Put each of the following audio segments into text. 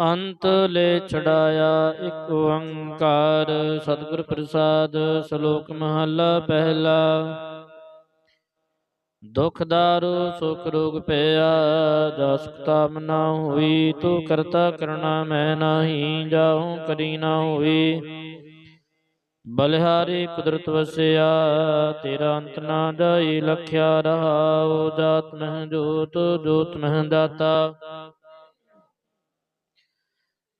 ਅੰਤ ਲੈ ਛੜਾਇਆ ਇੱਕ ਓੰਕਾਰ। ਸਤਿਗੁਰ ਪ੍ਰਸਾਦ, ਸ਼ਲੋਕ ਮਹਲਾ ਪਹਿਲਾ। ਦੁਖ ਦਾਰੂ, ਸੁਖ ਰੋਗ ਪਿਆ ਜਾ ਸੁਖਤਾ ਮਨਾ ਹੋਈ, ਤੂੰ ਕਰਤਾ ਕਰਣਾ ਮੈਂ ਨਾਹੀ ਜਾਉ ਕਰੀ ਨਾ ਹੋਈ। ਬਲਿਹਾਰੀ ਕੁਦਰਤ ਵਸਿਆ, ਤੇਰਾ ਅੰਤ ਨਾ ਜਾਈ, ਲਖਿਆ ਰਹਾਉ, ਜਾਤ ਮਹਿ ਜੋਤ ਜੋਤ ਮਹਿ ਦਾਤਾ।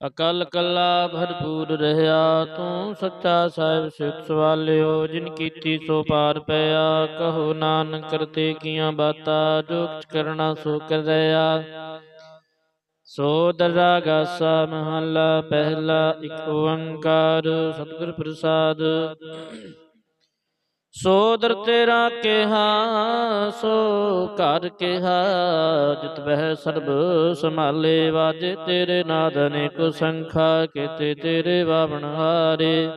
ਅਕਲ ਕੱਲਾ ਭਰਪੂਰ ਰਹਾ ਤੂੰ ਸੱਚਾ ਸਾਹਿਬ ਸਿੱਖ ਸਵਾਲਿਓ, ਜਿਨ ਕੀਤੀ ਸੋ ਪਾਰ ਪਿਆ। ਕਹੋ ਨਾਨਕ, ਕਰਤੇ ਕੀਆਂ ਬਾਤਾਂ, ਜੋ ਕੁਛ ਕਰਨਾ ਸੋ ਕਰ ਰਿਆ ਸੋ ਦਰਾ ਗਾਸਾ ਮਹੱਲਾ, ਪਹਿਲਾ ਇੱਕ ਓੰਕਾਰ, ਸਤਿਗੁਰ ਪ੍ਰਸਾਦ। ਸੋ ਦਰ ਤੇਰਾ ਕਿਹਾ ਸੋ ਘਰ ਕਿਹਾ ਜਿਤ ਬਹਿ ਸਰਬ ਸੰਭਾਲੇ ਵਾਜੇ ਤੇਰੇ ਨਾਦ ਅਨੇਕ ਸੰਖਾ ਕੀਤੇ ਤੇਰੇ ਬਾਵਣ ਹਾਰੇ।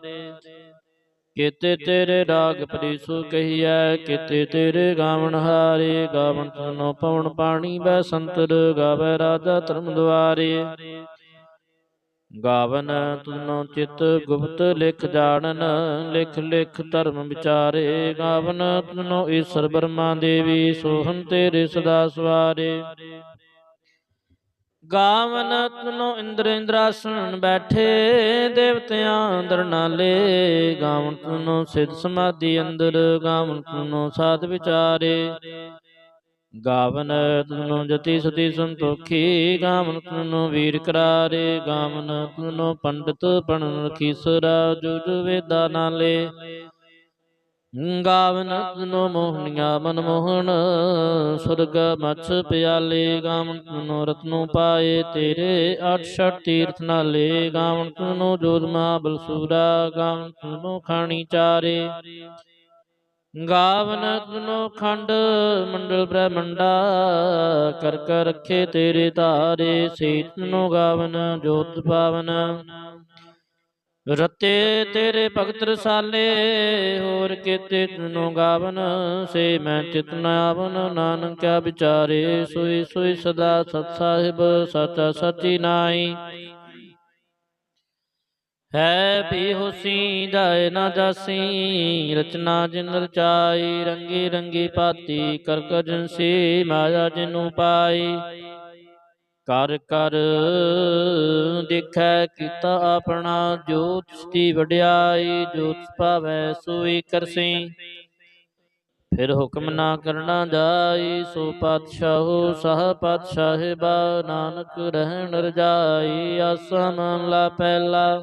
ਕੀਤੇ ਤੇਰੇ ਰਾਗ ਪ੍ਰੀਸੂ ਕਹੀਐ ਕੀਤੇ ਤੇਰੇ ਗਾਵਣ ਹਾਰੇ। ਗਾਵਣ ਤਨੋ ਪਵਨ ਪਾਣੀ ਬੈ ਸੰਤਰ ਗਾਵੇ ਰਾਜਾ ਧਰਮ ਦੁਆਰੇ। ਗਾਵਨ ਤੁਨੋ ਚਿਤ ਗੁਪਤ ਲਿਖ ਜਾਣਨ ਲਿਖ ਲਿਖ ਧਰਮ ਵਿਚਾਰੇ। ਗਾਵਨ ਤੁਨੋ ਈਸ਼ਰ ਬਰਮਾ ਦੇਵੀ ਸੋਹਨ ਤੇਰੇ ਸਦਾ ਸਵਾਰੇ। ਗਾਵਨ ਤੁਨੋ ਇੰਦਰ ਇੰਦਰਾਸਣ ਬੈਠੇ ਦੇਵਤਿਆਂ ਅੰਦਰ ਨਾਲੇ ਗਾਵਨ ਤੁਨੋ ਸਿਧ ਸਮਾਧੀ ਅੰਦਰ ਗਾਵਨ ਤੁਨੋ ਸਾਧ ਵਿਚਾਰੇ। ਗਾਵਨ ਤੁਨੋ ਜਤੀ ਸਤੀ ਸੰਤੋਖੀ, ਗਾਵਨ ਤੁਨੋ ਵੀਰ ਕਰਾਰੇ, ਗਾਵਨ ਤੁਨੋ ਪੰਡਤ ਪਣ ਰਖੀਸਰਾ ਜੁਜ ਵੇਦਾ ਨਾਲੇ। ਗਾਵਨ ਤੁਨੋ ਮੋਹਨੀਆ ਮਨ ਮੋਹਨ, ਸੁਰਗ ਮਛ ਪਿਆਲੇ, ਗਾਵਨ ਤੁਨੋ ਰਤਨੋ ਪਾਏ ਤੇਰੇ, ਅਠ ਛਟ ਤੀਰਥ ਨਾਲੇ। ਗਾਵਨ ਤੁਨੋ ਜੋਦਮਾ ਬਲਸੂਰਾ ਗਾਵਨ ਤੁਨੋ ਖਾਣੀ ਚਾਰੇ। ਗਾਵਨ ਤੁਨੋ ਖੰਡ, ਮੰਡਲ ਬ੍ਰਹਮੰਡਾ, ਕਰ ਕਰ ਰੱਖੇ ਤੇਰੇ ਧਾਰੇ ਸੀਤ ਨੂੰ ਗਾਵਨ, ਜੋਤ ਪਾਵਨ। ਰਤੇ ਤੇਰੇ ਭਗਤ ਰਸਾਲੇ, ਹੋਰ ਕੀਤੇ ਤਨੋ ਗਾਵਨ, ਸੇ ਮੈਂ ਚਿਤਨ ਆਵਨ, ਨਾਨਕ ਕਿਆ ਵਿਚਾਰੇ ਸੋਈ ਸੋਈ ਸਦਾ ਸਤ ਸਾਹਿਬ, ਸਚਾ ਸਚੀ ਨਾਈ ਹੈ ਵੀ ਹੋਸੀ, ਜਾਏ ਨਾ ਜਾਸੀ, ਰਚਨਾ ਜਿਨ ਰਚਾਈ, ਰੰਗੀ ਰੰਗੀ ਪਾਤੀ ਕਰ ਕਜਨਸੀ ਮਾਇਆ ਜਿਨੂ ਪਾਈ। ਕਰ ਕਰ ਦੇਖੈ ਕੀਤਾ ਆਪਣਾ, ਜੋਤ ਸਤੀ ਵਡਿਆਈ, ਜੋਤ ਭਾਵੈ ਸੋਈ ਕਰਸੀ। ਫਿਰ ਹੁਕਮ ਨਾ ਕਰਨਾ ਜਾਈ, ਸੋ ਪਾਤਸ਼ਾਹੋ, ਸਹ ਪਾਤਸ਼ਾਹਿਬਾ ਨਾਨਕ ਰਹਿਣ ਰਜਾਈ, ਆਸਾ ਮਨ ਲਾ ਪਹਿਲਾ।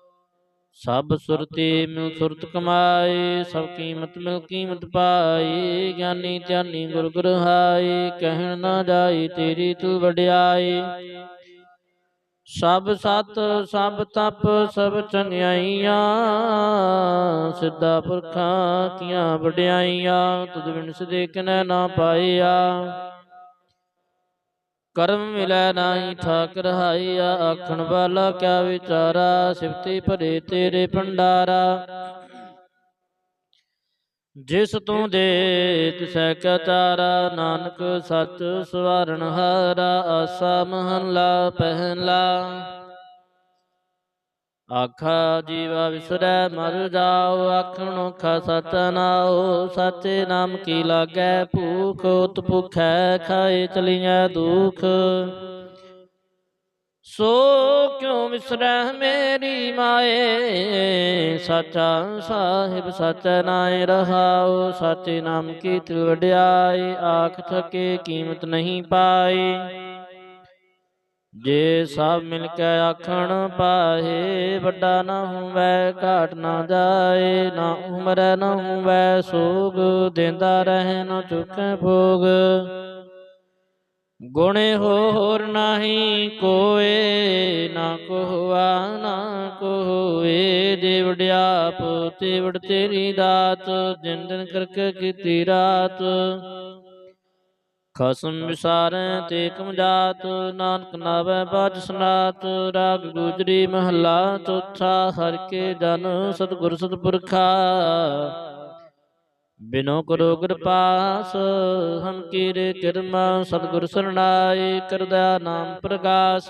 ਸਭ ਸੁਰਤੀ ਮਿਲ ਸੁਰਤ ਕਮਾਏ, ਸਭ ਕੀਮਤ ਮਿਲ ਕੀਮਤ ਪਾਈ ਗਿਆਨੀ ਧਿਆਨੀ ਗੁਰ ਗੁਰ ਕਹਿਣ ਨਾ ਜਾਈ ਤੇਰੀ ਤੂੰ ਵਡਿਆਈ ਸਭ ਸਤ, ਸਭ ਤਪ, ਸਭ ਚੰਗਿਆਈਆਂ, ਸਿੱਧਾ ਪੁਰਖਾਂ ਕੀਆਂ ਵਡਿਆਈਆਂ, ਤੁਧ ਬਿਨ ਸਦੇ ਕਿਨੈ ਨਾ ਪਾਈਆ ਕਰਮ ਮਿਲੈ ਨਾਹੀ ਠਾਕ ਰਹਾਈਆ ਆਖਣ ਵਾਲਾ ਕਿਆ ਵਿਚਾਰਾ, ਸਿਫਤੀ ਭਰੇ ਤੇਰੇ ਭੰਡਾਰਾ। ਜਿਸ ਤੂੰ ਦੇ ਤਿਸੈ ਕਾ ਚਾਰਾ, ਨਾਨਕ ਸੱਚ ਸਵਾਰਣ ਹਾਰਾ, ਆਸਾ ਮਹਲਾ ਪਹਿਲਾ। ਆਖਾ ਜੀਵਾ ਵਿਸਰੈ, ਮਰ ਜਾਓ ਆਖਣੋ ਖਾ ਸਚ ਨਾਓ ਸਾਚੇ ਨਾਮ ਕੀ ਲਾਗੈ, ਭੂਖ ਉਤ ਭੁਖੈ, ਖਾਏ ਚਲੀਐ ਦੁਖ। ਸੋ ਕਿਉ ਵਿਸਰੈ ਮੇਰੀ ਮਾਏ? ਸਾਚਾ ਸਾਹਿਬ ਸਾਚਾ ਨਾਏ ਰਹਾਉ, ਸਾਚੇ ਨਾਮ ਕੀ ਤਿਲ ਵਡਿਆਈ, ਆਖ ਥਕੇ ਕੀਮਤ ਨਹੀਂ ਪਾਈ। ਜੇ ਸਭ ਮਿਲ ਕੇ ਆਖਣ ਪਾਹੇ, ਵੱਡਾ ਨਾ ਹੋਵੇ, ਘਾਟ ਨਾ ਜਾਏ, ਨਾ ਉਮਰ ਨਾ ਹੋਵੇ, ਸੋਗ ਦਿੰਦਾ ਰਹੇ ਨਾ ਚੁੱਕੈ ਭੋਗ। ਗੁਣੇ ਹੋਰ ਨਾਹੀ ਕੋਏ, ਨਾ ਕੋਆ, ਨਾ ਕੋਏ ਜੇ ਵਡਿਆਪ ਤੇਰੀ ਦਾਤ ਜਿਨ ਦਿਨ ਕਰਕੇ ਕੀਤੀ ਰਾਤ। ਖਸਮ ਵਿਸਾਰੈ ਤੇ ਕਮਜਾਤ ਨਾਨਕ ਨਾਵੇ ਬਾਜ ਸਨਾਤ ਰਾਗ ਗੁਜਰੀ ਮਹੱਲਾ ਚੌਥਾ ਹਰ ਕੇ ਜਨ ਸਤਿਗੁਰ ਸਤਿਪੁਰਖਾ। ਬਿਨੋ ਕਰੋ ਕਿਰਪਾਸ ਹਮ ਕੀਰੇ ਕਿਰਮਾ ਸਤਿਗੁਰ ਸਰਣਾਈ ਕਰਦਾ ਨਾਮ ਪ੍ਰਗਾਸ।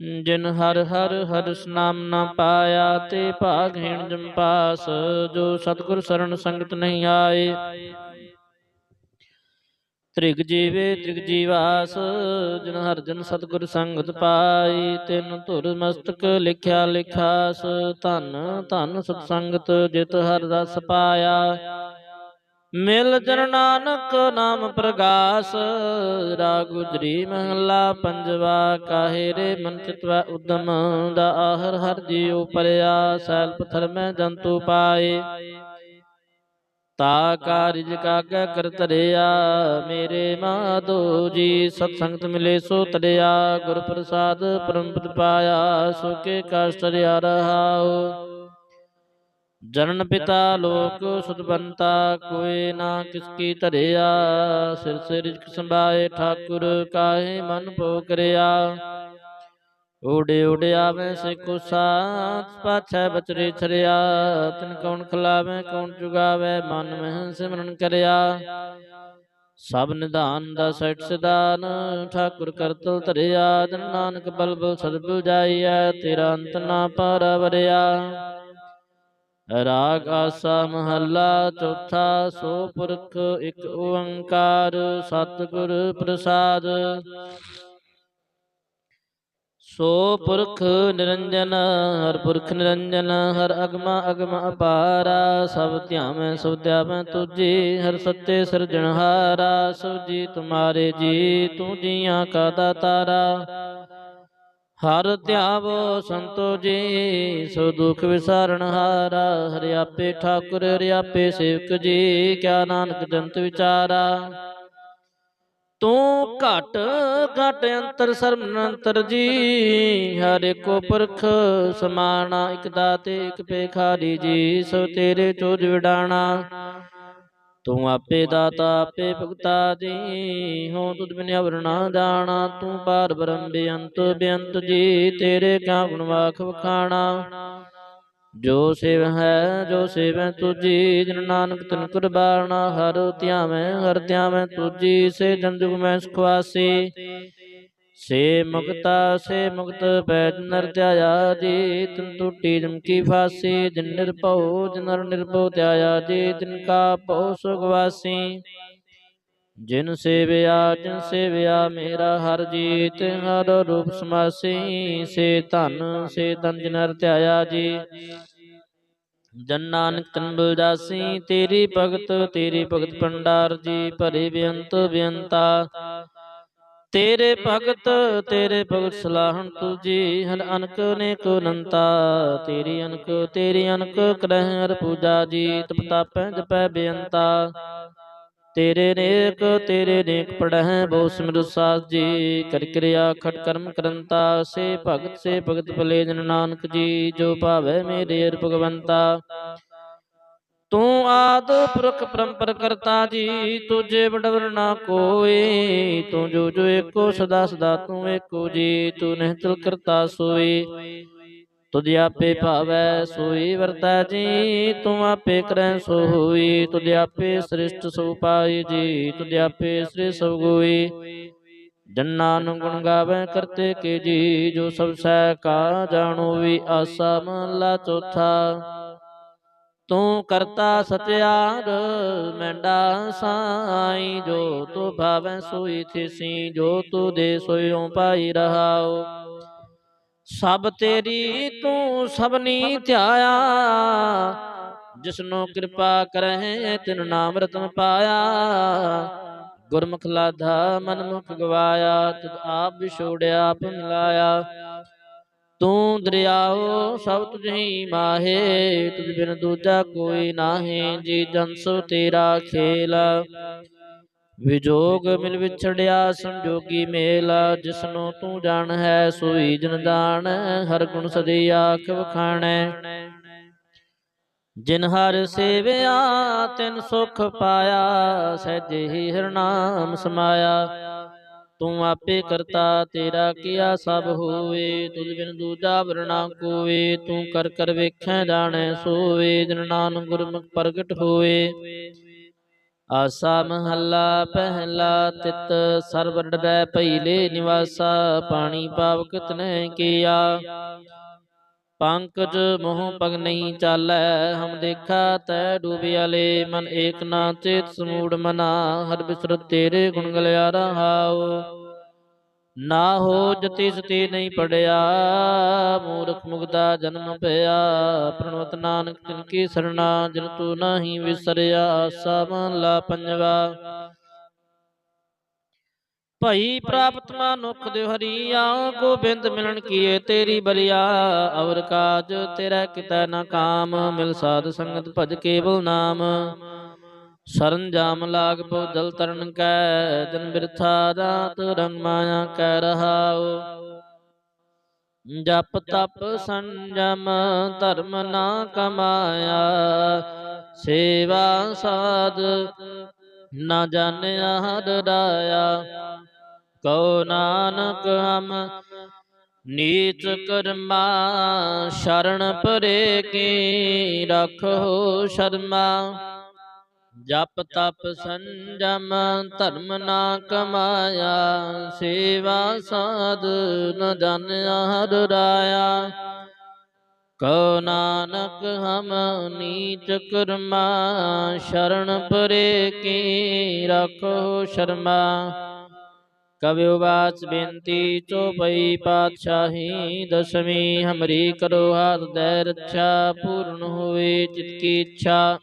ਜਿਨ ਹਰ ਹਰ ਹਰ ਨਾਮ ਨਾ ਪਾਇਆ ਤੇ ਭਾਗਹੀਣ ਜਮ ਪਾਸ, ਜੋ ਸਤਿਗੁਰ ਸਰਣ ਸੰਗਤ ਨਹੀਂ ਆਏ। ਤ੍ਰਿਗ ਜੀਵੇ ਤ੍ਰਿਗ ਜੀਵਾਸ, ਜਿਨ ਹਰ ਜਨ ਸਤਿਗੁਰ ਸੰਗਤ ਪਾਈ, ਤਿਨ ਧੁਰ ਮਸਤਕ ਲਿਖਿਆ ਲਿਖਾਸ, ਧਨ ਧਨ ਸਤ ਸੰਗਤ ਜਿਤ ਹਰ ਰਸ ਪਾਇਆ। ਮਿਲ ਜਨ ਨਾਨਕ ਨਾਮ ਪ੍ਰਗਾਸ, ਰਾਗ ਗੁਜਰੀ ਮਹਲਾ ਪੰਜਵਾ, ਕਾਹੇ ਰੇ ਮਨ ਚਿਤਵਾ ਉਦਮ ਦਾ ਆਹਰ, ਹਰ ਜੀਉ ਪਰਿਆ, ਸੈਲ ਪਥਰ ਮੈਂ ਜੰਤੂ ਪਾਏ। ਤਾ ਕਾਰਜ ਕਾਗਾ ਕਰ ਧਰਿਆ, ਮੇਰੇ ਮਾਧੋ ਜੀ ਸਤ ਸੰਗਤ ਮਿਲੇ ਸੋ ਤਰਿਆ ਗੁਰ ਪ੍ਰਸਾਦ ਪਰਮ ਪਦ ਪਾਇਆ, ਸੋ ਕੇ ਕਾਸ਼ਟ ਰਿਆ ਰਹਾਉ। ਜਨਨ ਪਿਤਾ ਲੋਕ ਸੁਤਬੰਤਾ ਕੋਏ ਨਾ ਕਿਸ ਕੀ ਧਰਿਆ। ਸਿਰ ਸਿਰ ਰਿਜਕ ਸੰਭਾਏ ਠਾਕੁਰ, ਕਾਹੇ ਮਨ ਭੋ ਕਰਿਆ ਓੜੇ ਓੜੇ ਆਵੇਂ ਸੇ ਕੋ ਸਾਥ, ਪਾਛੈ ਬਚਰੇ ਛਰਿਆ। ਤਿਨ ਕੌਣ ਖਲਾਵੇ, ਕੌਣ ਚੁਗਾਵੇ ਮਨ ਮਹਿ ਸਿਮਰਨ ਕਰਿਆ। ਸਭ ਨਿਧਾਨ ਦਾ ਸੈਟ ਸਿਧਾਨ, ਠਾਕੁਰ ਕਰਤਲ ਧਰਿਆ। ਜਨ ਨਾਨਕ ਬਲਬਲ ਸਦਬੁਲ ਜਾਈਐ, ਤੇਰਾ ਅੰਤ ਨਾ ਪਾਰਵਰਿਆ। ਰਾਗ ਆਸਾ ਮਹੱਲਾ ਚੌਥਾ ਸੋ ਪੁਰਖ ਇੱਕ ਓੰਕਾਰ ਸਤਿਗੁਰ ਪ੍ਰਸਾਦ। ਸੋ ਪੁਰਖ ਨਿਰੰਜਨ, ਹਰ ਪੁਰਖ ਨਿਰੰਜਨ, ਹਰ ਅਗਮਾ ਅਗਮ ਅਪਾਰਾ, ਸਭ ਧਿਆਵੈ ਸਭ ਧਿਆਵੈ ਤੁਝੇ, ਹਰ ਸੱਚੇ ਸਿਰਜਣਹਾਰਾ, ਸਭ ਜੀ ਤੁਮਾਰੇ ਜੀ, ਤੂੰ ਜੀਆਂ ਕਾ ਦਾਤਾਰਾ। ਹਰ ਧਿਆਵੋ ਸੰਤੋ ਜੀ, ਸੋ ਦੁਖ ਵਿਸਾਰਣ ਹਾਰਾ, ਹਰਿ ਆਪੇ ਠਾਕੁਰ, ਹਰਿ ਆਪੇ ਸੇਵਕ ਜੀ, ਕਿਆ ਨਾਨਕ ਜੰਤ ਵਿਚਾਰਾ। ਤੂੰ ਘਟ ਘਟ ਅੰਤਰ ਸਰਮਨੰਤਰ ਜੀ, ਹਰ ਏਕੋ ਪੁਰਖ ਸਮਾਣਾ, ਇਕ ਦਾਤੇ, ਇਕ ਪੇਖਾਰੀ ਜੀ, ਸੋ ਤੇਰੇ ਚੋਜ ਵਿਡਾਣਾ। ਤੂੰ ਆਪੇ ਦਾਤਾ, ਆਪੇ ਭਗਤਾ ਜੀ। ਹੋ ਤੁਧ ਬਿਨ ਅਵਰ ਨਾ ਜਾਣਾ, ਤੂੰ ਪਾਰ ਬ੍ਰਹਮ ਬੇਅੰਤ ਬੇਅੰਤ ਜੀ। ਤੇਰੇ ਕਿਆ ਗੁਣ ਵਾਖ ਵਖਾਣਾ। ਜੋ ਸੇਵ ਹੈ, ਜੋ ਸੇਵੈ ਤੁਜੀ ਜਿਨ ਨਾਨਕ ਤਨ ਕੁਰਬਾਨਾ ਹਰ ਧਿਆਵੈ ਹਰ ਧਿਆਵੈ ਤੁਜੀ ਸੇ ਜਨ ਜੁਗ ਮੈਂ ਸੁਖਵਾਸੀ ਸੇ ਮੁਕਤਾ, ਸੇ ਮੁਕਤ ਪੈਜ ਨਰ ਧਿਆਇਆ ਜੀ, ਤਨ ਟੂਟੀ ਜਮ ਫਾਸੀ, ਜਿਨ ਨਿਰਭਉ, ਜਿਨ ਨਰ ਨਿਰਭਉ ਧਿਆਇਆ ਜੀ, ਤਿਨ ਕਾ ਭਉ ਸੁਗਵਾਸੀ ਜਿਨ ਸੇਵਿਆ ਜਿਨ ਸੇਵਿਆ, ਮੇਰਾ ਹਰ ਜੀਤ, ਹਰ ਰੂਪ ਸਮਾਸੀ। ਸੇ ਧਨ ਸੇ ਧਨ ਜਿਨ ਹਰ ਧਿਆਇਆ ਜੀ। ਜਨ ਨਾਨਕ ਤਨ ਬਲ ਤੇਰੀ ਭਗਤ ਤੇਰੀ ਭਗਤ ਭੰਡਾਰ ਜੀ, ਭਰੇ ਬੇਅੰਤ ਬੇਅੰਤਾ। ਤੇਰੇ ਭਗਤ ਤੇਰੇ ਭਗਤ ਸਲਾਹਣ ਤੁਜੀ ਹਰ ਅਨਕ ਅਨੇਕ ਅਨੰਤਾ। ਤੇਰੀ ਅਨਕ ਤੇਰੀ ਅਨਕ ਕਰਹਿ ਹਰ ਪੂਜਾ ਜੀ ਤਪਤਾ ਪੈ ਜਪੈ ਬੇਅੰਤਾ। ਤੇਰੇ ਨੇਕ ਤੇਰੇ ਨੇਕ ਪੜਹਿ ਬਹੁ ਸਿਮਰ ਸਾਸ ਜੀ, ਕਰ ਕਿਰਿਆ ਖਟ ਕਰਮ ਕਰੰਤਾ। ਸੇ ਭਗਤ ਸੇ ਭਗਤ ਭਲੇ ਜਨ ਨਾਨਕ ਜੀ, ਜੋ ਭਾਵੈ ਮੇਰੇ ਅਰ ਭਗਵੰਤਾ। ਤੂੰ ਆਦ ਪੁਰਖ ਪਰੰਪਰ ਕਰਤਾ ਜੀ, ਤੁਝੇ ਬਡਵਰ ਨਾ ਕੋਏ। ਤੂੰ ਜੋ ਜੋ ਏਕੋ, ਸਦਾ ਸਦਾ ਤੂੰ ਏਕੋ ਜੀ, ਤੂੰ ਨਹਿ ਚਲ ਕਰਤਾ ਸੋਏ। ਤੁਧ ਆਪੇ ਭਾਵੈ ਸੋਈ ਵਰਤੈ ਜੀ, ਤੂੰ ਆਪੇ ਕਰੈ ਸੋ ਹੋਈ ਤੁਧ ਆਪੇ ਸ੍ਰਿਸ਼ਟ ਸੋ ਪਾਈ ਜੀ ਤੁਧ ਆਪੇ ਸ੍ਰੀ ਸਭ ਗੋਈ ਜਨਾਂ ਨੂੰ ਗੁਣ ਗਾਵੇ ਕਰਤੇ ਕੇ ਜੀ, ਜੋ ਸਭ ਸਹਿ ਕਾ ਜਾਣੋ ਵੀ ਆਸਾ ਮਹਲਾ ਚੌਥਾ। ਤੂੰ ਕਰਤਾ ਸਤਿਆਰ ਮੈਂਡਾ ਸਾਈ, ਜੋ ਤੂੰ ਭਾਵੈ ਸੋਈ ਥਿਸੀ, ਜੋ ਤੂੰ ਦੇ ਸੋਇਓ ਪਾਈ ਰਹਾਓ। ਸਭ ਤੇਰੀ ਤੂੰ ਸਭਨੀ ਧਿਆਇਆ, ਜਿਸਨੂੰ ਕਿਰਪਾ ਕਰਹਿ, ਤਿਨ ਨਾਮ ਰਤਨ ਪਾਇਆ। ਗੁਰਮੁਖ ਲਾਧਾ ਮਨਮੁਖ ਗਵਾਇਆ, ਤਦ ਆਪ ਵਿਛੋੜਿਆ, ਆਪ ਮਿਲਾਇਆ। ਤੂੰ ਦਰਿਆਓ ਸਭ ਤੁਝ ਮਾਹੇ, ਤੁਝ ਬਿਨ ਦੂਜਾ ਕੋਈ ਨਾਹੀ, ਜੀ ਜਨਸੋ ਤੇਰਾ ਖੇਲ। ਵਿਜੋਗ ਮਿਲ ਵਿਛੜਿਆ ਸੰਜੋਗੀ ਮੇਲ, ਜਿਸਨੂੰ ਤੂੰ ਜਾਣ ਹੈ ਸੋਈ ਜਨ ਦਾਨ ਹਰ ਗੁਣ ਸਦੀ ਆਖ ਵਖਾਣੈ। ਜਿਨ ਹਰ ਸੇਵਿਆ, ਤਿਨ ਸੁਖ ਪਾਇਆ, ਸਹਿਜੇ ਹੀ ਹਰਨਾਮ ਸਮਾਇਆ। ਤੂੰ ਆਪੇ ਕਰਤਾ ਤੇਰਾ ਕੀਆ ਸਭ ਹੋਵੇ? ਤੁਝ ਬਿਨ ਦੂਜਾ ਵਰਣਾ ਕੋਏ ਤੂੰ ਕਰ ਕਰ ਵੇਖੈ ਜਾਣੈ ਸੋਵੇ ਜਿਨ ਨਾਨਕ ਗੁਰਮੁਖ ਪ੍ਰਗਟ ਹੋਏ ਆਸਾ ਮਹੱਲਾ ਪਹਿਲਾ ਤਿਤ ਸਰਬ ਡਰੈ ਭਈਲੇ ਨਿਵਾਸਾ ਪਾਣੀ ਪਾਵਕ ਤਨੈ ਕੀਆ। ਪੰਕਜ ਮੋਹ ਪਗ ਨਹੀਂ ਚਾਲੈ, ਹਮ ਦੇਖਾ ਤੈ ਡੂਬਿਆਲੇ ਮਨ ਏਕ ਨਾ ਚੇਤ ਸਮੂੜ ਮਨਾ, ਹਰ ਬਿਸਰਤ ਤੇਰੇ ਗੁਣ ਗਲਿਆ ਰਹਾਉ ਨਾ ਹੋ ਜਤੀ ਸਤੀ ਨਹੀਂ ਪੜਿਆ, ਮੂਰਖ ਮੁਗਦਾ ਜਨਮ ਪਿਆ ਪ੍ਰਣਵਤ ਨਾਨਕ ਤਿਨ ਕੀ ਸਰਣਾ, ਜਿਨ ਤੂੰ ਨਾਹੀ ਵਿਸਰਿਆ ਆਸਾ ਲਾ ਪੰਜਵਾ। ਭਈ ਪ੍ਰਾਪਤ ਮਨੁਖ ਦੇ ਹਰੀਆ, ਗੋਬਿੰਦ ਮਿਲਣ ਕੀਏ ਤੇਰੀ ਬਲਿਆ, ਅਵਰ ਕਾਜ ਤੇਰਾ ਕਿਤੈ ਨਾ ਕਾਮ, ਮਿਲ ਸਾਧ ਸੰਗਤ ਭਜ ਕੇਵਲ ਨਾਮ। ਸਰੰਜਾਮ ਲਾਗ ਬੋਦਲ ਤਰਨ ਕੈ, ਜਨ ਬਿਰਥਾ ਦਾਤ ਰੰਗ ਮਾਇਆ ਕੈ ਰਹਾਉ। ਜਪ ਤਪ ਸੰਜਮ ਧਰਮ ਨਾ ਕਮਾਇਆ, ਸੇਵਾ ਸਾਧ ਨਾ ਜਾਣਿਆ ਹਰਾਇਆ ਕਉ ਨਾਨਕ ਹਮ ਨੀਚ ਕਰਮਾ, ਸ਼ਰਨ ਪਰੇ ਕੀ ਰਖੋ ਸ਼ਰਮਾ। ਜਪ ਤਪ ਸੰਜਮ, ਧਰਮ ਨਾ ਕਮਾਇਆ, ਸੇਵਾ ਸਾਧ ਨ ਜਾਣਿਆ ਹਰ ਰਾਇਆ। ਕਉ ਨਾਨਕ ਹਮ ਨੀਚ ਕਰਮਾ, ਸ਼ਰਨ ਪਰੇ ਕੀ ਰਖੋ ਸ਼ਰਮਾ। ਕਵਿਉ ਬਾਚ ਬੇਨਤੀ ਚੋਪਈ ਪਾਤਸ਼ਾਹੀ, ਦਸਵੀਂ ਹਮਰੀ ਕਰੋ ਹਾਥ ਦੇ ਰੱਛਾ, ਪੂਰਨ ਹੋਵੇ ਚਿਤ ਕੀ ਇੱਛਾ।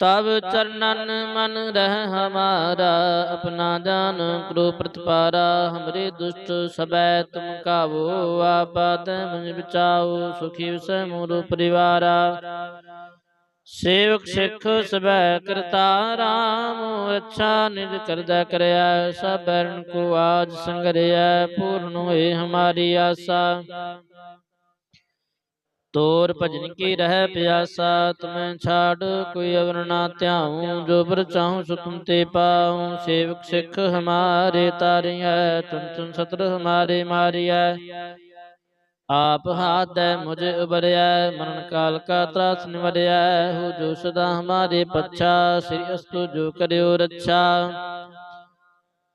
ਤਬ ਚਰਨਨ ਮਨ ਰਹਿ ਹਮਾਰਾ, ਆਪਣਾ ਜਾਨ ਕਰੋ ਪ੍ਰਤਪਾਰਾ, ਹਮਰੇ ਦੁਸ਼ਟ ਸਬੈ ਤੁਮ ਕਾਵੋ ਆਪਾਦ ਮੁਝ ਬਚਾਓ, ਸੁਖੀ ਵਸੈ ਮੋਰ ਪਰਿਵਾਰਾ। ਸੇਵਕ ਸਿੱਖ ਸਬੈ ਕਰਤਾ ਰਾਮ ਅੱਛਾ ਨਿਜ ਕਰਦਾ ਕਰਿਆ, ਸਭ ਬਰਨ ਕੋ ਆਜ ਸੰਗਰਿਆ, ਪੂਰਨ ਹੋਏ ਹਮਾਰੀ ਆਸਾ। ਤੋਰ ਭਜਨ ਕੀ ਰਹਿ ਪਿਆਸਾ? ਤੁਮੈ ਛਾੜ ਕੋਈ ਅਵਰ ਨਾ ਧਿਆਉ ਜੋ ਬਰ ਚਾਹੂ ਸੋ ਤੁਮ ਤੇ ਪਾਉ। ਸੇਵਕ ਸਿੱਖ ਹਮਾਰੇ ਤਾਰਿਐ ਤੁਮ ਤੁਮ ਸਤਰ ਹਮਾਰੇ ਮਾਰਿਐ। ਆਪ ਹਾਥੈ ਮੁਝ ਉਬਰਿਐ ਮਰਨ ਕਾਲ ਕਾ ਤਰਾਸ ਨਿਵਰਿਐ। ਹੋ ਜੋ ਸਦਾ ਹਮਾਰੇ ਪੱਛਾ ਸ੍ਰੀ ਅਸਤੁ ਜੋ ਕਰਿਓ ਰੱਛਾ।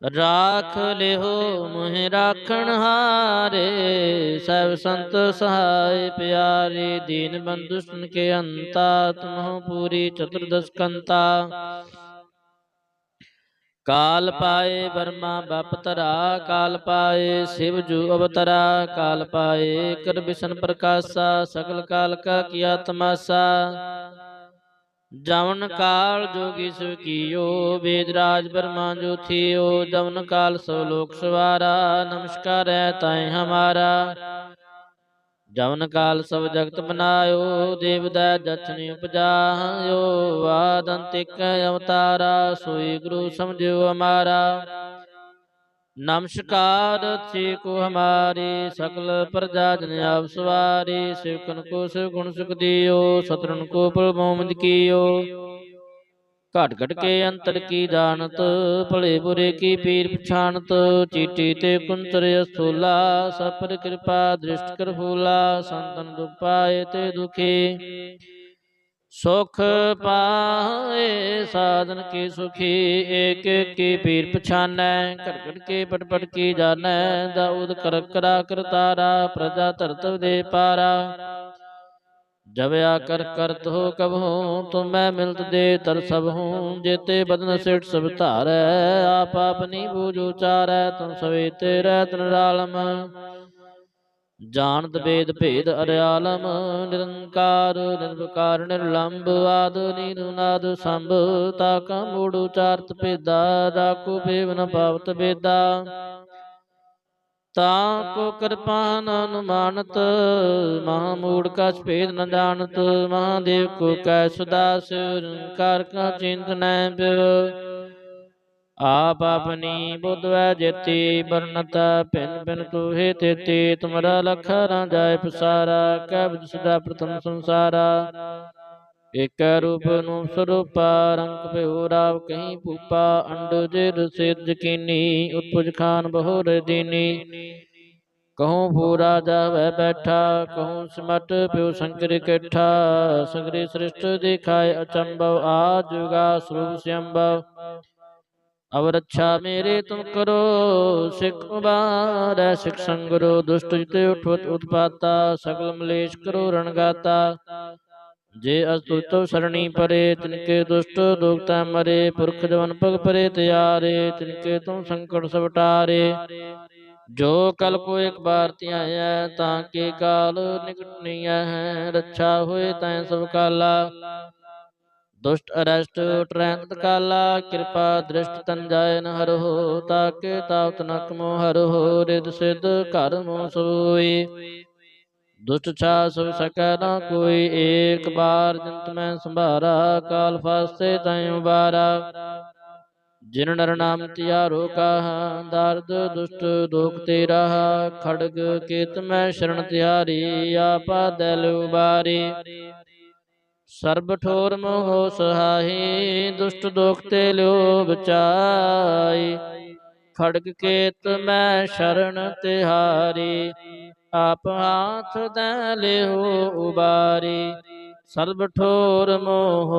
ਰਾਖ ਲਿਓ ਮੁਹਿ ਰਾਖਣ ਹਾਰੇ। ਸਭ ਸੰਤ ਸਹਾਇ ਪਿਆਰੇ ਦੀਨ ਬੰਧੁ ਸੁਨ ਕੇ ਅੰਤਾ। ਤੁਮਹੁ ਪੂਰੀ ਚਤੁਰਦਸ ਕੰਤਾ। ਕਾਲ ਪਾਏ ਬਰਮਾ ਬਪਤਰਾ ਕਾਲ ਪਾਏ ਸਿਵ ਜੂ ਅਵਤਰਾ ਕਾਲ ਪਾਏ ਕਰ ਬਿਸ਼ਨ ਪ੍ਰਕਾਸ਼ਾ ਸਗਲ ਕਾਲ ਕਾ ਕੀਆ ਤਮਾਸਾ ਜਵਨ ਕਾਲ ਜੋਗੀ ਸੁ ਕੀਓ ਵੇਦ ਰਾਜ ਬਰਮਾ ਜੋ ਥੀਓ ਜਵਨ ਕਾਲ ਸੋ ਲੋਕ ਸਵਾਰਾ ਨਮਸਕਾਰ ਹੈ ਤਾਏ ਹਮਾਰਾ। ਜਵਨ ਕਾਲ ਸਭ ਜਗਤ ਬਨਾਇਓ ਦੇਵ ਦਾ ਜਚਨੀ ਉਪਜਾਇਓ ਵਾਦੰਤਿਕ ਅਵਤਾਰਾ ਸੋਈ ਗੁਰੂ ਸਮਝਿਓ ਹਮਾਰਾ। ਨਮਸਕਾਰ ਸੇ ਕੋ ਹਮਾਰੇ ਸਕਲ ਪ੍ਰਜਾ ਜਨ ਆਪ ਸਵਾਰੇ ਸਿਵਕਨ ਕੋ ਸਿਵ ਗੁਣ ਸੁਖ ਦਿਓ ਸਤਰਨ ਕੋ ਪ੍ਰਭੋਮਦ ਕੀਓ। ਘਟ ਘਟ ਕੇ ਅੰਤਰ ਕੀ ਜਾਣਤ, ਭਲੇ ਬੁਰੇ ਕੀ ਪੀਰ ਪਛਾਨਤ ਚੀਟੀ ਤੇ ਕੁੰਤਰ ਅਸਥੂਲਾ, ਸਭ ਪਰ ਕਿਰਪਾ ਦ੍ਰਿਸ਼ਟ ਕਰ ਫੂਲਾ, ਸੰਤਨ ਦੁਖ ਤੇ ਦੁਖੀ। ਸੁਖ ਪਾਏ ਸਾਧਨ ਕੀ ਸੁਖੀ ਏਕ ਏਕ ਕੀ ਪੀਰ ਪਛਾਨੈ ਘਟ ਘਟ ਕੇ ਪਟ ਪਟ ਕੀ ਜਾਣੈ ਦਾਊਦ ਕਰ ਕਰਾ ਕਰਤਾਰਾ ਪ੍ਰਜਾ ਧਰਤ ਦੇ ਪਾਰਾ। ਜਬ ਆਕਰ ਕਰਤ ਹੋ ਕਬਹੂ ਤੁਮੈ ਮਿਲਤ ਦੇ ਤਰ ਸਭ ਹੂੰ ਜੇਤੇ ਬਦਨ ਸਿਟ ਸਭ ਧਾਰੈ ਆਪ ਆਪਨੀ ਬੂਝ ਉਚਾਰੈ ਤੁਮ ਸਵੇ ਤੇਰੇ ਤਨ ਰਾਲਮ। ਜਾਣਤ ਵੇਦ ਭੇਦ ਅਰਿਆਲਮ ਨਿਰੰਕਾਰ ਨਿਰਵਕਾਰ ਨਿਰਲੰਭ ਆਦ ਨੀਨੁ ਨਾਦ ਸੰਭ ਤਾ ਕਾ ਮੂੜ ਉਚਾਰਤ ਭੇਦਾ ਰਾਖੋ ਭੇਵ ਨ ਪਾਵਤ ਵੇਦਾ ਤਾ ਕੋ ਕਿਰਪਾ ਨ ਅਨੁਮਾਨਤ ਮਹਾ ਮੂੜ ਕਛ ਭੇਦ ਨ ਜਾਣਤ ਮਹਾਦੇਵ ਕੋ ਕੈ ਸੁਦਾਸ ਨਿਰੰਕਾਰ ਕਾ ਚਿੰਤ ਨੈ ਪਿਓ। ਆਪ ਆਪਨੀ ਬੁੱਧ ਵੈ ਜੇਤੀ ਬਰਨਤ ਭਿੰਨ ਭਿੰਨ ਤੂਹੇ ਤੇਤੀ, ਤੁਮਰਾ ਲਖ ਰਾਂ ਜਾਏ ਪਸਾਰਾ ਕੈ ਸਦਾ ਪ੍ਰਥਮ ਸੰਸਾਰਾ। ਏਕ ਰੂਪ ਨੂੰ ਸਰੂਪਾ, ਰੰਗ ਭਿਉ ਰਾਵ ਕਹੀਂ ਭੂਪਾ, ਅੰਡ ਜਿਰ ਸਿਰਜ ਕੀਨੀ ਉਤਪੁਜ ਖਾਨ ਬਹੁ ਰਦੀਨੀ ਕਹੂੰ ਪੂਰਾ ਜਾਵੇ ਬੈਠਾ, ਕਹੂੰ ਸਿਮਟ ਪਿਉ ਸ਼ੰਕਰ ਇਕੱਠਾ ਸੰਗਰੀ ਸ੍ਰਿਸ਼ਟ ਦਿਖਾਏ ਅਚੰਭਵ, ਆ ਜੁਗਾ ਸਰੂਪ ਸਿਅੰਭਵ। ਅਵ ਰੱਛਾ ਮੇਰੇ ਤੁਮ ਕਰੋ, ਸਿੱਖ ਉਬਾਰੈ ਸਿੱਖ ਸੰਗਰੋ ਦੁਸ਼ਟ ਜਿਤੇ ਉਠਵਤ ਉਤਪਾਤਾ, ਸਗਲ ਮਲੇਸ਼ ਕਰੋ, ਰਣਗਾਤਾ। ਜੇ ਅਸਤੁਤਵ ਸਰਣੀ ਪਰੇ, ਤਿਨਕੇ ਦੁਸ਼ਟ ਦੁਖਤਾ ਮਰੇ। ਪੁਰਖ ਜਵਨ ਭਗ ਪਰੇ, ਤਿਆਰੇ, ਤਿਨਕੇ ਤੁਮ ਸੰਕਟ ਸਭ ਟਾਰੇ। ਜੋ ਕਲ ਕੋ ਇੱਕ ਬਾਰ ਧਿਆਇਆ, ਤਾਂ ਕੇ ਕਾਲ ਨਿਕਟ ਨਹੀਂ ਹੈ ਰੱਛਾ ਹੋਏ ਤੈ ਸਭ ਕਾਲਾ। ਦੁਸ਼ਟ ਅਰਸ਼ਟ ਟਰੈਂਤ ਕਾਲਾ ਕਿਰਪਾ ਦ੍ਰਿਸ਼ਟ ਤਨ ਜਾਏ ਨ ਹਰੋ ਤਾਕੇ ਤਾਵਤ ਨਕ ਮੋ ਹਰੋ ਰਿਦ ਸਿਧ ਘਰ ਮੋ ਸੋਈ। ਦੁਸ਼ਟ ਛਾ ਸਭ ਸਕੈ ਨਾ ਕੋਈ ਏਕ ਬਾਰ ਜੰਤ ਮੈਂ ਸੰਭਾਰਾ ਕਾਲ ਫਾਸਤੇ ਤੈ ਉਬਾਰਾ। ਜਿਨ ਨਰ ਨਾਮ ਤਿਆਰੋ ਕਹਾ ਦਰਦ ਦੁਸ਼ਟ ਦੋਖ ਤੇ ਰਹਾ ਖੜਗ ਕੇਤ ਮੈਂ ਸ਼ਰਨ ਤਿਆਰੀ ਆਪਾ ਦਿਲ ਉਬਾਰੀ। ਸਰਬ ਠੋਰ ਮੋਹ ਸਹਾਈ ਦੁਸ਼ਟ ਦੋਖ ਤੇ ਲਿਓ ਬਚਾਈ। ਖੜਗ ਕੇਤ ਮੈਂ ਸ਼ਰਨ ਤਿਹਾਰੀ ਆਪ ਹਾਥ ਦੈ ਲਿਓ ਉਬਾਰੀ। ਸਰਬ ਠੋਰ ਮੋਹ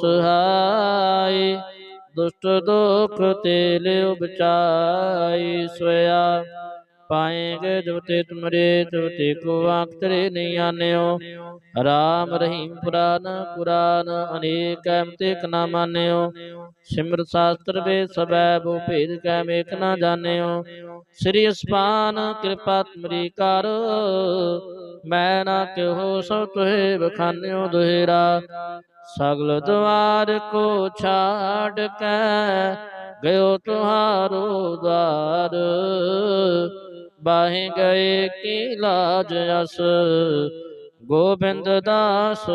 ਸਹਾਈ ਦੁਸ਼ਟ ਦੋਖ ਤੇ ਲਿਓ ਬਚਾਈ। ਸੋਇਆ ਪਾਏਗੇ ਜਬ ਤੇ ਤੁਮਰੇ ਤਬ ਤੇ ਕੋ ਆਂਖ ਨਹੀਂ ਆਨਿਓ। ਰਾਮ ਰਹੀਮ ਪੁਰਾਨ ਕੁਰਾਨ ਅਨੇਕ ਐਮਤੇ ਕ ਨਾ ਮਾਨਿਓ। ਸਿਮਰ ਸਾਸਤਰ ਵੇ ਸਬੈ ਬੋ ਭੇਦ ਕੈ ਮੇਕ ਨਾ ਜਾਣਿਓ। ਸ੍ਰੀ ਅਸਪਾਨ ਕਿਰਪਾ ਤੁਮਰੀ ਕਰ। ਮੈਂ ਨਾ ਕਿਹੋ ਸੋ ਤੁਹੇ ਬਖਾਨਿਓ ਦੁਹਰਾ। ਸਗਲ ਦੁਆਰ ਕੋ ਛਾੜ ਕੇ, ਗਇਓ ਤੁਹਾਰੋ ਦਵਾਰ। ਬਾਹੇ ਗਏ ਕੀ ਲਾਜ ਅਸ। ਗੋਬਿੰਦ ਦਾਸ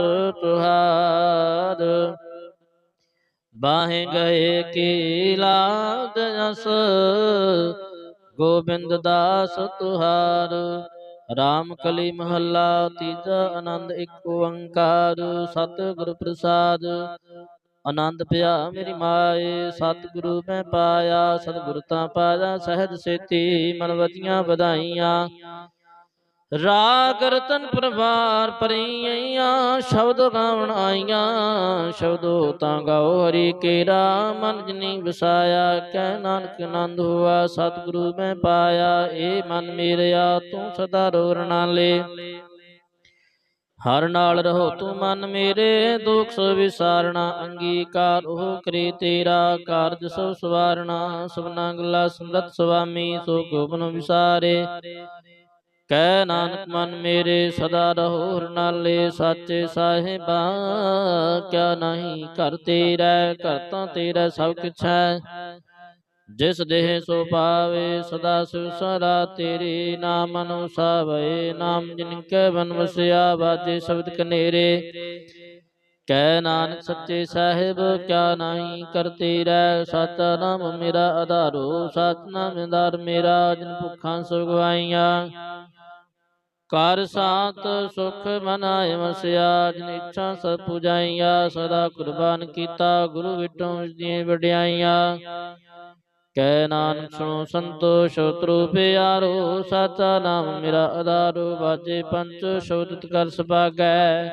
ਤੁਹਾਰ। ਬਾਹੇ ਗਏ ਕੀ ਲਾਜ ਅਸ। ਗੋਬਿੰਦ ਦਾਸ ਤੁਹਾਰ। ਰਾਮ ਕਲੀ ਮਹੱਲਾ ਤੀਜਾ ਆਨੰਦ ਇੱਕ ਓੰਕਾਰ। ਸਤਿਗੁਰ ਪ੍ਰਸਾਦ। ਆਨੰਦ ਪਿਆ, ਮੇਰੀ ਮਾਏ, ਸਤਿਗੁਰੂ ਮੈਂ ਪਾਇਆ, ਸਤਿਗੁਰ ਤਾਂ ਪਾਇਆ, ਸਹਿਜ ਸੇਤੀ ਮਨ ਵਧੀਆਂ ਵਧਾਈਆਂ। ਰਾਗ ਰਤਨ ਪਰਵਾਰ ਪਰੀਆਂ ਸ਼ਬਦ ਗਾਵਣ ਆਈਆਂ, ਸ਼ਬਦੋ ਤਾਂ ਗਾਓ ਹਰੀ ਕੇਰਾ, ਮਨ ਜਨੀ ਵਸਾਇਆ, ਕਹਿ ਨਾਨਕ ਆਨੰਦ ਹੋਆ, ਸਤਿਗੁਰੂ ਮੈਂ ਪਾਇਆ, ਏ ਮਨ ਮੇਰਿਆ, ਤੂੰ ਸਦਾ ਰੋਰਣਾ ਲੈ ਹਰ ਨਾਲ ਰਹੋ ਤੂੰ ਮਨ ਮੇਰੇ, ਦੁਖ ਸੋ ਵਿਸਾਰਣਾ ਅੰਗੀਕਾਰ ਉਹ ਕਰੇ ਤੇਰਾ, ਕਾਰਜ ਸੋ ਸਵਾਰਣਾ ਸਭਨਾ ਗੱਲਾ ਸਮਰਤ ਸੁਆਮੀ ਸੋ ਗੋਬਨ ਵਿਸਾਰੇ। ਕਹਿ ਨਾਨਕ ਮਨ ਮੇਰੇ, ਸਦਾ ਰਹੋ ਹਰ ਨਾਲੇ, ਸਾਚੇ ਸਾਹਿਬਾ, ਕਿਆ ਨਹੀਂ ਕਰ ਤੇਰਾ, ਘਰ ਤਾਂ ਤੇਰਾ ਸਭ ਕੁਛ ਹੈ। ਜਿਸ ਦੇਹ ਸੋ ਪਾਵੇ ਸਦਾ ਸਿਵ ਤੇਰੇ ਨਾਮ ਅਨੁਸਾਵੇ, ਨਾਮ ਜਿਨ ਕੈ ਬਨ ਵਸਿਆ ਬਾਜੇ ਸ਼ਬਦ ਕਨੇਰੇ। ਕਹਿ ਨਾਨਕ ਸੱਚੇ ਸਾਹਿਬ, ਕਿਆ ਨਹੀਂ ਕਰਤੇ ਰਹਿ ਸਤਿ ਨਾਮ ਮੇਰਾ ਆਧਾਰੋ ਸਤਿ ਨਾਮ ਆਧਾਰ ਮੇਰਾ, ਜਿਨ ਭੁੱਖਾਂ ਸੁਗਵਾਈਆਂ ਕਰ ਸਾਤ ਸੁਖ ਮਨਾਇ ਵਸਿਆ, ਜਿਨ ਇੱਛਾ ਸਭ ਪੁਜਾਈਆ, ਸਦਾ ਕੁਰਬਾਨ ਕੀਤਾ, ਗੁਰੂ ਵਿਟੋਂ ਦੀਆਂ ਵਡਿਆਈਆਂ। ਕਹਿ ਨਾਨਕ ਸੁਣੋ ਸੰਤੋ ਸ਼ਬਦ ਰੂਪ ਪਿਆਰੋ, ਸਾਚਾ ਨਾਮ ਮੇਰਾ ਆਧਾਰੋ ਬਾਜੇ ਪੰਚ ਸ਼ਬਦ ਕਰ ਸੁਭਾਗੈ।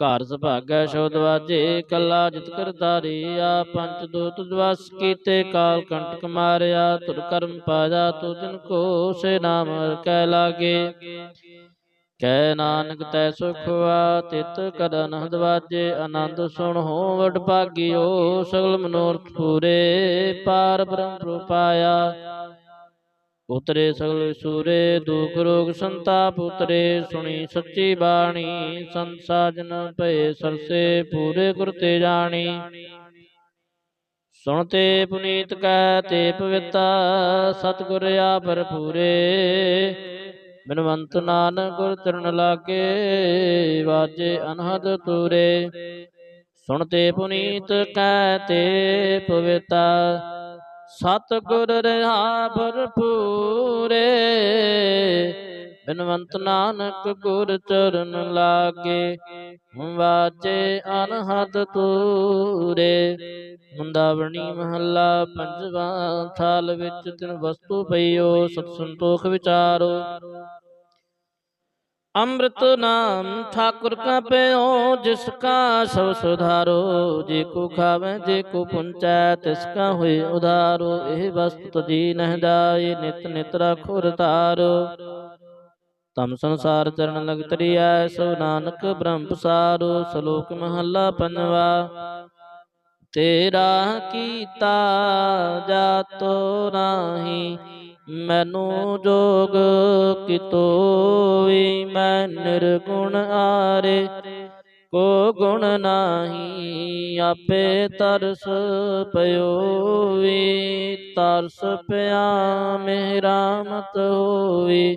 ਘਰ ਸੁਭਾਗੈ, ਸ਼ੋਧ ਬਾਜੇ ਕੱਲਾ ਜਿਤ ਕਰ ਆ ਪੰਚ ਦੂਤ ਦਵਸ ਕੀਤੇ, ਕਾਲ ਕੰਟਕ ਮਾਰਿਆ, ਤੁਰ ਕਰਮ ਪਾਇਆ, ਤੂ ਜਿਨ ਕੋ ਸੇ ਨਾਮ ਕਹਿ ਲਾਗੇ। ਕੈ ਨਾਨਕ ਤੈ ਸੁਖਵਾ ਤਿਤ ਕਦਨ ਹਦਵਾਜੇ ਆਨੰਦ ਸੁਣ ਹੋ, ਵਡ ਭਾਗਿਓ ਸਗਲ ਮਨੋਰਥ ਪੂਰੇ, ਪਾਰ ਬ੍ਰਹਮ ਰੂਪਾਇਆ। ਉਤਰੇ ਸਗਲ ਸੂਰੇ ਦੁਖ ਰੋਗ ਸੰਤਾਪ ਉਤਰੇ, ਸੁਣੀ ਸੱਚੀ ਬਾਣੀ, ਸੰਤ ਸਾਜਨ ਭਏ ਸਰਸੇ, ਪੂਰੇ ਗੁਰ ਤੇ ਜਾਣੀ। ਸੁਣ ਤੇ ਪੁਨੀਤ ਕੈ, ਤੇ ਪਵਿੱਤਾ, ਸਤਿਗੁਰ ਆ ਭਰਪੂਰੇ। ਬਿਨਵੰਤ ਨਾਨਕ ਗੁਰ ਚਰਨ ਲਾਗੇ, ਵਾਜੇ ਅਨਹਦ ਤੂਰੇ। ਸੁਣਤੇ ਪੁਨੀਤ ਕੈ ਤੇ ਪਵਿੱਤਾ ਸਤਿਗੁਰ ਰਹਾ ਭਰਪੂਰੇ ਬਿਨਵੰਤ ਨਾਨਕ ਗੁਰ ਚਰਨ ਲਾਗੇ ਵਾਜੇ ਅਨਹਦ ਤੂਰੇ ਮੁੰਦਾਵਣੀ ਮਹੱਲਾ ਪੰਜਵਾ ਥਾਲ ਵਿੱਚ ਤਿਨ ਵਸਤੂ ਪਈਓ, ਸਤ ਸੰਤੋਖ ਵਿਚਾਰੋ। ਅੰਮ੍ਰਿਤ ਨਾਮ ਠਾਕੁਰ ਕਾ ਪਿਓ, ਜਿਸ ਕਾ ਸਭ ਸੁਧਾਰੋ। ਜੇ ਕੋ ਖਾਵੇ, ਜੇ ਕੋ ਪੁੰਚੈ, ਤਿਸ ਕਾ ਹੋਏ ਉਧਾਰੋ। ਇਹ ਵਸਤ ਜੀ ਨਹਿ ਜਾਏ, ਨਿਤ ਨਿਤ ਰਾਖੋ ਰਤਾਰੋ। ਤਮ ਸੰਸਾਰ ਚਰਨ ਲਗ ਤਰੀਐ, ਸੋ ਨਾਨਕ ਬ੍ਰਹਮ ਪਸਾਰੋ, ਸ਼ਲੋਕ ਮਹੱਲਾ ਪੰਜਵਾ। ਤੇਰਾ ਕੀਤਾ ਜਾਤੋ ਨਾਹੀ, ਮੈਨੂੰ ਜੋਗ ਕਿਤੋਈ ਮੈਂ ਨਿਰਗੁਣ ਆਰੇ ਕੋ ਗੁਣ ਨਾਹੀ ਆਪੇ ਤਰਸ ਪਇਓ ਤਰਸ ਪਿਆ ਮੇਰਾ ਮਤ ਹੋਈ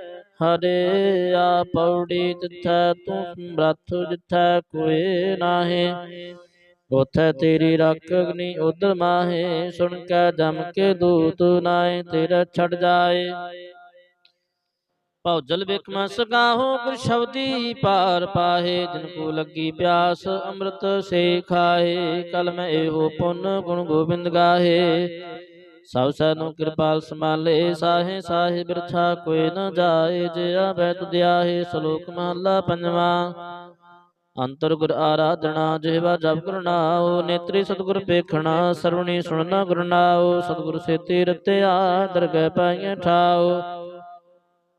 ਹਰੇ ਆ ਪੌੜੀ ਤਿਥੈ ਤੂੰ ਸਮਰੱਥ ਜਿਥੈ ਕੋਏ ਨਾਹੀ। ਉਥੈ ਤੇਰੀ ਰੱਖ ਅਗਨੀ ਉਦਰ ਮਾਹੇ ਸੁਣ ਕੇ ਜਮ ਕੇ ਦੂਤ ਨਾਏ ਤੇਰਾ ਛੜ ਜਾਏ। ਭੌਜਲ ਬਿਕਮ ਸਗਾਹੋ ਗੁਰ ਸ਼ਬਦੀ ਪਾਰ ਪਾਹੇ ਜਿਨ ਕੋ ਲੱਗੀ ਪਿਆਸ ਅੰਮ੍ਰਿਤ ਸੇ ਖਾਏ। ਕਲ ਮੈਂ ਇਹੋ ਪੁੰਨ ਗੁਣ ਗੋਬਿੰਦ ਗਾਹੇ। ਸਭ ਸੈਨੂੰ ਕਿਰਪਾਲ ਸਮਾਲੇ ਸਾਹੇ ਸਾਹਿਬ ਬਿਰਥਾ ਕੋਈ ਨ ਜਾਏ, ਜੇ ਆਵੈ ਤੁਧਿਆਹੇ ਸ਼ਲੋਕ ਮਹਲਾ ਪੰਜਵਾਂ। ਅੰਤਰ ਗੁਰ ਆਰਾਧਨਾ, ਜਿਹਵਾ ਜਪ ਕਰਨਾਉ ਨੇਤਰੀ ਸਤਗੁਰ ਪੇਖਣਾ, ਸਰਵਣੀ ਸੁਣਨਾ ਗੁਰਨਾਉ ਸਤਗੁਰ ਸੇਤੀ ਰਤਿਆ, ਦਰਗਹਿ ਪਾਈਐ ਠਾਉ।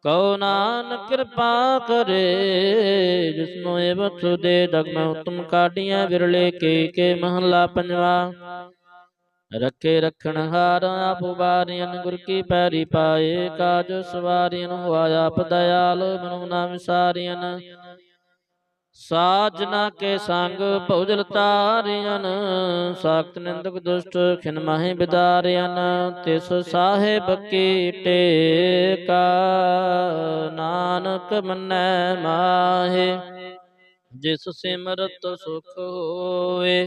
ਕਉ ਨਾਨਕ ਕਿਰਪਾ ਕਰੇ ਜਿਸਨੂੰ ਇਹ ਬਖਸ਼ੁ ਦੇ ਦਗਮ ਉਤਮ ਕਾਢੀਆਂ, ਵਿਰਲੇ ਕੇ ਕੇ ਮਹਲਾ ਪੰਜਵਾ। ਰੱਖੇ ਰਖਣ ਹਾਰ ਆਪ ਬਾਰੀਨ ਗੁਰ ਕੀ ਪੈਰੀ ਪਾਏ, ਕਾਜ ਸਵਾਰੀਨ ਹੋਆ ਆਪ ਦਇਆਲ, ਮਨੁ ਨਾ ਵਿਸਾਰੀਨ ਸਾਜਨਾ ਕੇ ਸੰਗ ਭਉਜਲ ਤਾਰਿਆਨ ਸਾਖਤ ਨਿੰਦਕ ਦੁਸ਼ਟ ਖਿਨ ਮਾਹੇ ਬਿਦਾਰਿਆਨ ਤਿਸ ਸਾਹਿਬ ਕੀ ਟੇਕਾ ਨਾਨਕ ਮੰਨੈ ਮਾਹੇ, ਜਿਸ ਸਿਮਰਤ ਸੁਖ ਹੋਏ।